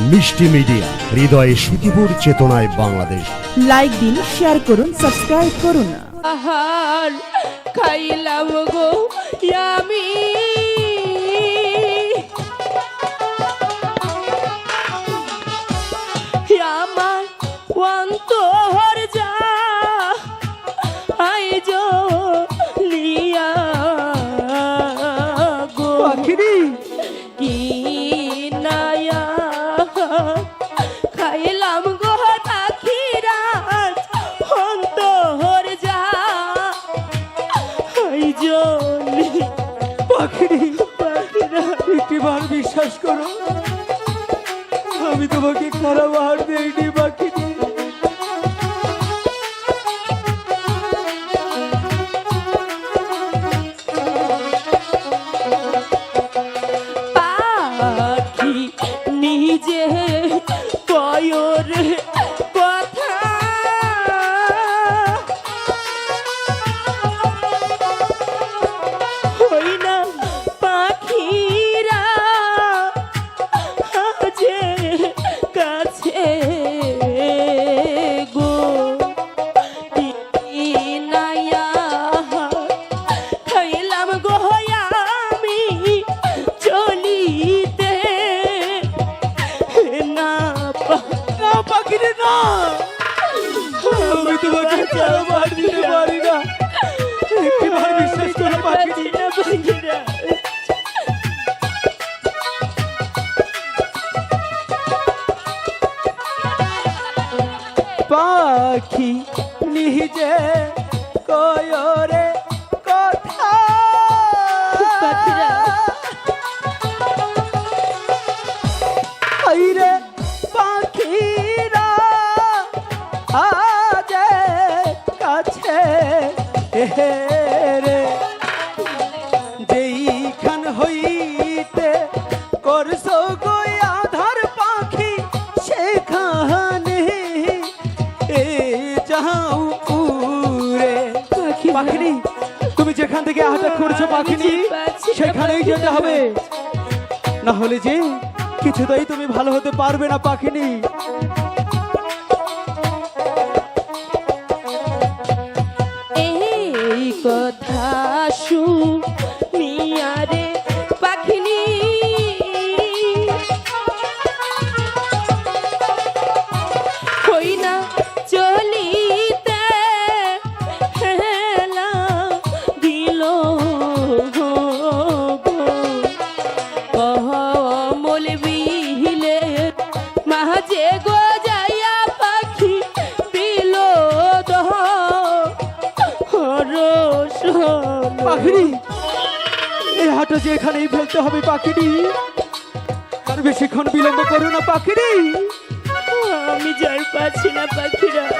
মিষ্টি মিডিয়া হৃদয়ে সুখীপুর চেতনায় বাংলাদেশ। লাইক দিন শেয়ার করুন সাবস্ক্রাইব করুন। আহার খাইলাম গো আমি। আমার অন্তর যা আইজ লিয়া গো। কি আমি তোমাকে খারাপ হার দেইনি পাখিরি হার দিতে পারি না একটিবার বিশ্বাস করো পাখি নিজে কয়রে কথা। পাখিনি তুমি যেখান থেকে আহাটা করছ পাখিনি সেখানেই যেতে হবে। না হলে যে কিছুতেই তুমি ভালো হতে পারবে না পাখিনি। গো যাইয়া পাখি দিল দহ। পাখিনি এই হাঁটা যে এখানেই ফেলতে হবে পাখিরি আর বেশিক্ষণ বিলম্ব করো না পাখিনি আমি যাই পাচ্ছি না পাখিরা।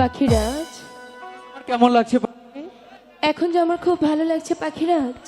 পাখিরাজ কেমন লাগছে? এখন যে আমার খুব ভালো লাগছে পাখিরাজ